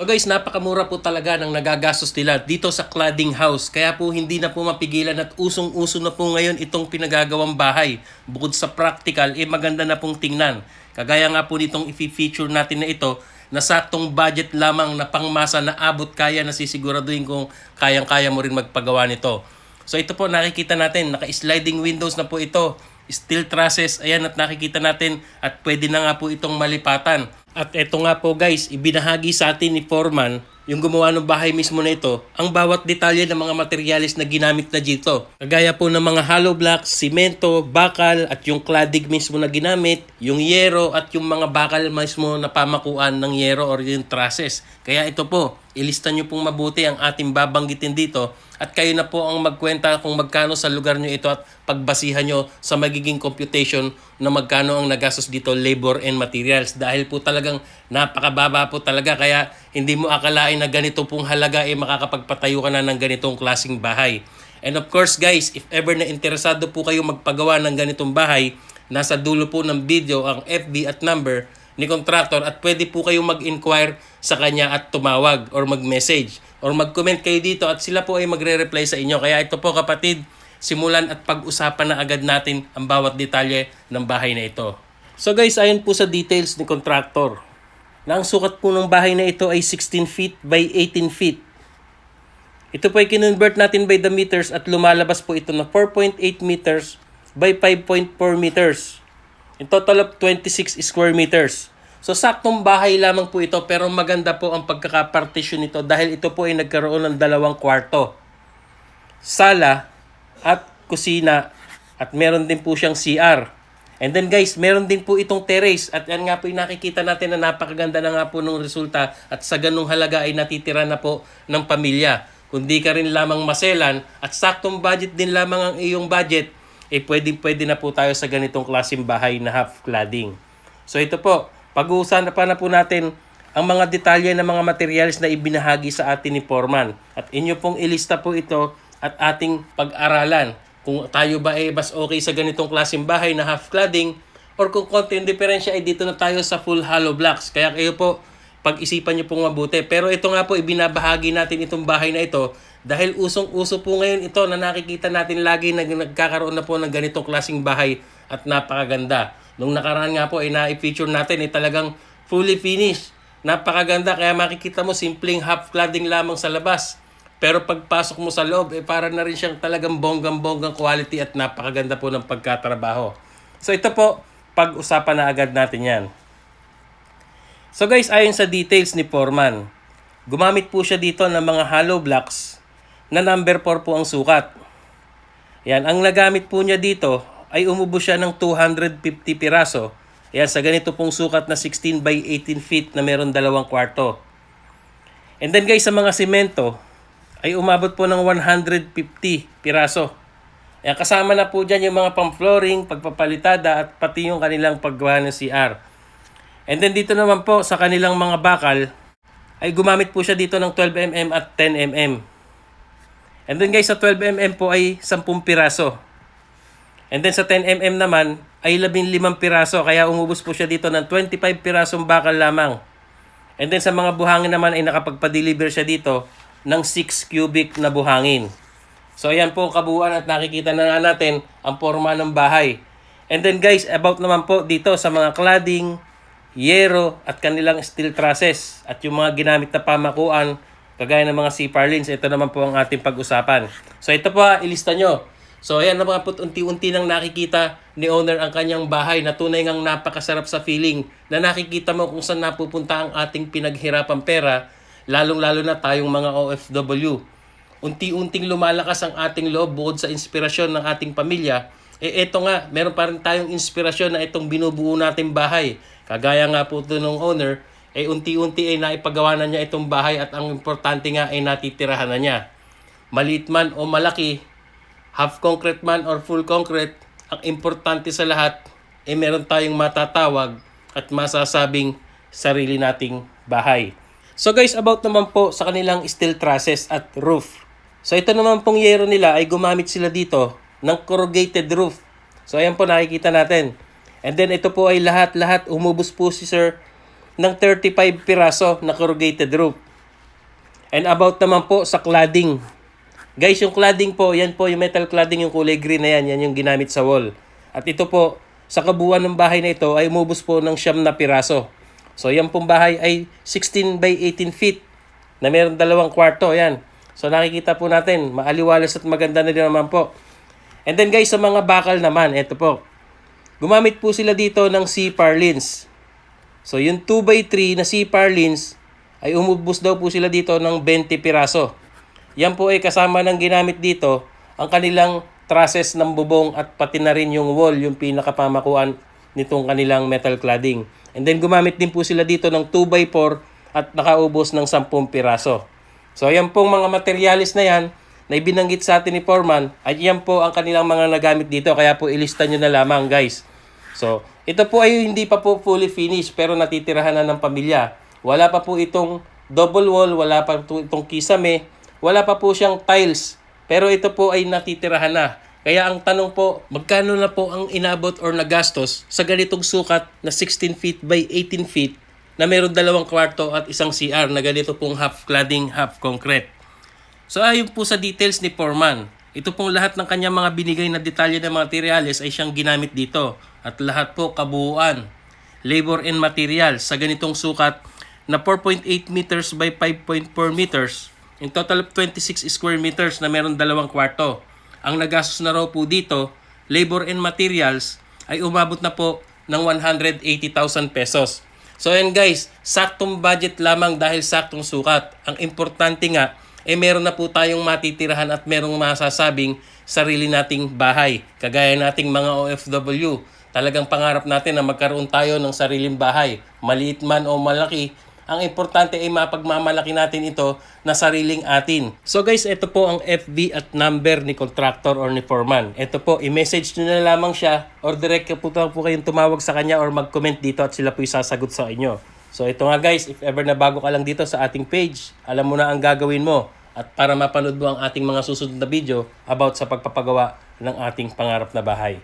So guys, napakamura po talaga ng nagagastos nila dito sa cladding house. Kaya po hindi na po mapigilan at usong-uso na po ngayon itong pinagagawang bahay. Bukod sa practical, eh maganda na pong tingnan. Kagaya nga po nitong i-feature natin na ito, na saktong budget lamang na pangmasa na abot kaya na sisiguraduhin kung kayang-kaya mo rin magpagawa nito. So ito po nakikita natin, naka-sliding windows na po ito. Steel trusses, ayan at nakikita natin at pwede na nga po itong malipatan. At ito nga po guys, ibinahagi sa atin ni Foreman, yung gumawa ng bahay mismo na ito, ang bawat detalye ng mga materialis na ginamit na dito. Kagaya po ng mga hollow blocks, simento, bakal, at yung cladding mismo na ginamit, yung yero at yung mga bakal mismo na pamakuan ng yero or yung trusses. Kaya ito po, ilista nyo pong mabuti ang ating babanggitin dito. At kayo na po ang magkwenta kung magkano sa lugar nyo ito at pagbasihan nyo sa magiging computation na magkano ang nagastos dito labor and materials. Dahil po talagang napakababa po talaga. Kaya hindi mo akalain na ganito pong halaga ay makakapagpatayo ka na ng ganitong klasing bahay. And of course guys, if ever na interesado po kayo magpagawa ng ganitong bahay, nasa dulo po ng video ang FB at number ni contractor at pwede po kayong mag-inquire sa kanya at tumawag or mag-message or mag-comment kayo dito at sila po ay magre-reply sa inyo. Kaya ito po kapatid, simulan at pag-usapan na agad natin ang bawat detalye ng bahay na ito. So guys, ayon po sa details ni contractor. Na ang sukat po ng bahay na ito ay 16 feet by 18 feet. Ito po ay kinonvert natin by the meters at lumalabas po ito na 4.8 meters by 5.4 meters. In total of 26 square meters. So saktong bahay lamang po ito pero maganda po ang pagkakapartition nito dahil ito po ay nagkaroon ng dalawang kwarto. Sala at kusina at meron din po siyang CR. And then guys, meron din po itong terrace at yan nga po yung nakikita natin na napakaganda na nga po ng resulta at sa ganung halaga ay natitira na po ng pamilya. Kundi ka rin lamang maselan at saktong budget din lamang ang iyong budget, eh pwede, pwede na po tayo sa ganitong klaseng bahay na half cladding. So ito po, pag-uusapan pa na po natin ang mga detalye ng mga materials na ibinahagi sa atin ni Foreman. At inyo pong ilista po ito at ating pag-aralan kung tayo ba ay mas okay sa ganitong klaseng bahay na half cladding or kung konti yung diferensya ay dito na tayo sa full hollow blocks. Kaya kayo po, pag-isipan nyo pong mabuti. Pero ito nga po, ibinabahagi natin itong bahay na ito dahil usong-uso po ngayon ito na nakikita natin lagi na nagkakaroon na po ng ganitong klaseng bahay at napakaganda. Nung nakaraan nga po ay na-feature natin ay talagang fully finished. Napakaganda kaya makikita mo simpleng half cladding lamang sa labas. Pero pagpasok mo sa loob, eh, para na rin siyang talagang bonggang-bonggang quality at napakaganda po ng pagkatrabaho. So ito po, pag-usapan na agad natin yan. So guys, ayon sa details ni Foreman, gumamit po siya dito ng mga hollow blocks na number 4 po ang sukat. Yan, ang nagamit po niya dito ay umubos siya ng 250 piraso. Yan, sa ganito pong sukat na 16 by 18 feet na meron dalawang kwarto. And then guys, sa mga simento, ay umabot po ng 150 piraso. Yan, kasama na po dyan yung mga pang-flooring, pagpapalitada at pati yung kanilang paggawa ng CR. And then dito naman po sa kanilang mga bakal, ay gumamit po siya dito ng 12mm at 10mm. And then guys, sa 12mm po ay 10 piraso. And then sa 10mm naman ay 15 piraso. Kaya umubos po siya dito ng 25 pirasong bakal lamang. And then sa mga buhangin naman ay nakapagpa-deliver siya dito ng 6 cubic na buhangin. So ayan po kabuuan at nakikita na natin ang forma ng bahay. And then guys, about naman po dito sa mga cladding, yero at kanilang steel trusses at yung mga ginamit na pamakuan kagaya ng mga CPAR lines, ito naman po ang ating pag-usapan. So ito po, ah, ilista nyo. So ayan na mga po, unti-unti nang nakikita ni owner ang kanyang bahay na tunay ngang napakasarap sa feeling na nakikita mo kung saan napupunta ang ating pinaghirapang pera, lalong-lalo na tayong mga OFW. Unti-unting lumalakas ang ating loob bukod sa inspirasyon ng ating pamilya, eh eto nga, meron pa rin tayong inspirasyon na itong binubuo nating bahay. Kagaya nga po ito ng owner, eh unti-unti ay naipagawa na niya itong bahay at ang importante nga ay natitirahan na niya. Maliit man o malaki, half concrete man or full concrete, ang importante sa lahat ay meron tayong matatawag at masasabing sarili nating bahay. So guys, about naman po sa kanilang steel trusses at roof. So ito naman pong yero nila ay gumamit sila dito ng corrugated roof. So ayan po nakikita natin. And then ito po ay lahat-lahat umubos po si sir ng 35 piraso na corrugated roof. And about naman po sa cladding. Guys, yung cladding po, yan po, yung metal cladding, yung kulay green na yan, yan yung ginamit sa wall. At ito po, sa kabuuan ng bahay na ito ay umubos po ng siyam na piraso. So yan pong bahay ay 16 by 18 feet na meron dalawang kwarto. Yan. So nakikita po natin, maaliwalas at maganda na din naman po. And then guys, sa mga bakal naman, ito po. Gumamit po sila dito ng C-par. So yung 2x3 na C-par lens ay umubos daw po sila dito ng 20 piraso. Yan po ay kasama ng ginamit dito ang kanilang trusses ng bubong at pati na rin yung wall, yung pinakapamakuan nitong kanilang metal cladding. And then gumamit din po sila dito ng 2x4 at nakaubos ng 10 piraso. So yan pong mga materialis na yan na ibinanggit sa atin ni Foreman ay yan po ang kanilang mga nagamit dito kaya po ilista nyo na lamang guys. So ito po ay hindi pa po fully finished pero natitirahan na ng pamilya. Wala pa po itong double wall, wala pa po itong kisame, wala pa po siyang tiles. Pero ito po ay natitirahan na. Kaya ang tanong po, magkano na po ang inabot or nagastos sa ganitong sukat na 16 feet by 18 feet na meron dalawang kwarto at isang CR na ganito pong half cladding, half concrete. So ayon po sa details ni Foreman, ito pong lahat ng kanyang mga binigay na detalye ng materials ay siyang ginamit dito. At lahat po kabuuan, labor and material sa ganitong sukat na 4.8 meters by 5.4 meters. In total of 26 square meters na meron dalawang kwarto. Ang nagastos na raw po dito, labor and materials, ay umabot na po ng 180,000 pesos. So yan guys, saktong budget lamang dahil saktong sukat. Ang importante nga, eh meron na po tayong matitirahan at merong masasabing sarili nating bahay. Kagaya nating mga OFW. Talagang pangarap natin na magkaroon tayo ng sariling bahay. Maliit man o malaki, ang importante ay mapagmamalaki natin ito na sariling atin. So guys, ito po ang FB at number ni contractor or ni foreman. Ito po, i-message nyo na lamang siya or direct po, po kayong tumawag sa kanya or mag-comment dito at sila po isasagot sa inyo. So ito nga guys, if ever na bago ka lang dito sa ating page, alam mo na ang gagawin mo. At para mapanood mo ang ating mga susunod na video about sa pagpapagawa ng ating pangarap na bahay.